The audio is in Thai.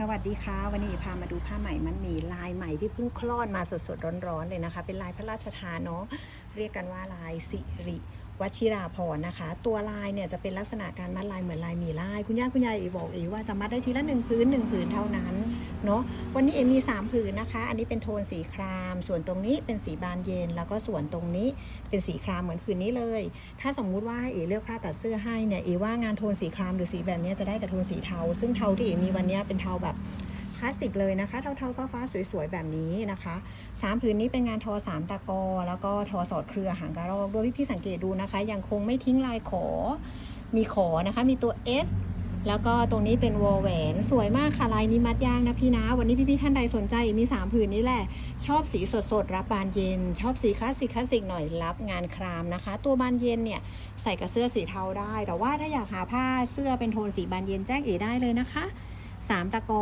สวัสดีค่ะ วันนี้พามาดูผ้าใหม่มันมีลายใหม่ที่เพิ่งคลอดมาสดๆร้อนๆเลยนะคะ เป็นลายพระราชทานเนาะเรียกกันว่าลายสิริวชิราพรนะคะ ตัวลายเนี่ยจะเป็นลักษณะการมัดลายเหมือนลายมีลาย คุณย่าคุณยายเอบอกเอ๋ว่าจะมัดได้ทีละหนึ่งพื้นหนึ่งผืนเท่านั้น เนาะวันนี้เอมีสามผืนนะคะ อันนี้เป็นโทนสีคราม ส่วนตรงนี้เป็นสีบานเย็น แล้วก็ส่วนตรงนี้เป็นสีครามเหมือนผืนนี้เลย ถ้าสมมุติว่าให้เอเลือกผ้าตัดเสื้อให้เนี่ยเอว่างานโทนสีครามหรือสีแบบนี้จะได้กับโทนสีเทา ซึ่งเทาที่เอมีวันนี้เป็นเทาแบบคลาสสิกเลยนะคะ เทาๆฟ้าๆสวยๆ แบบนี้นะคะสามผืนนี้เป็นงานทอสามตะกอ แล้วก็ทอสอดเครือหางกระรอกด้วยพี่ๆสังเกตดูนะคะ ยังคงไม่ทิ้งลายขอ มีขอนะคะ มีตัว S แล้วก็ตรงนี้เป็นวอลแหวน สวยมากค่ะลายนี้มัดยางนะพี่นะ วันนี้พี่ๆท่านใดสนใจมี 3 ผืนนี้แหละ ชอบสีสดๆ รับบานเย็น ชอบสีคลาสสิกคลาสสิกหน่อยรับงานครามนะคะ ตัวบานเย็นเนี่ยใส่กับเสื้อสีเทาได้ แต่ว่าถ้าอยากหาผ้าเสื้อเป็นโทนสีบานเย็นแจ้งเอได้เลยนะคะสามตะกอ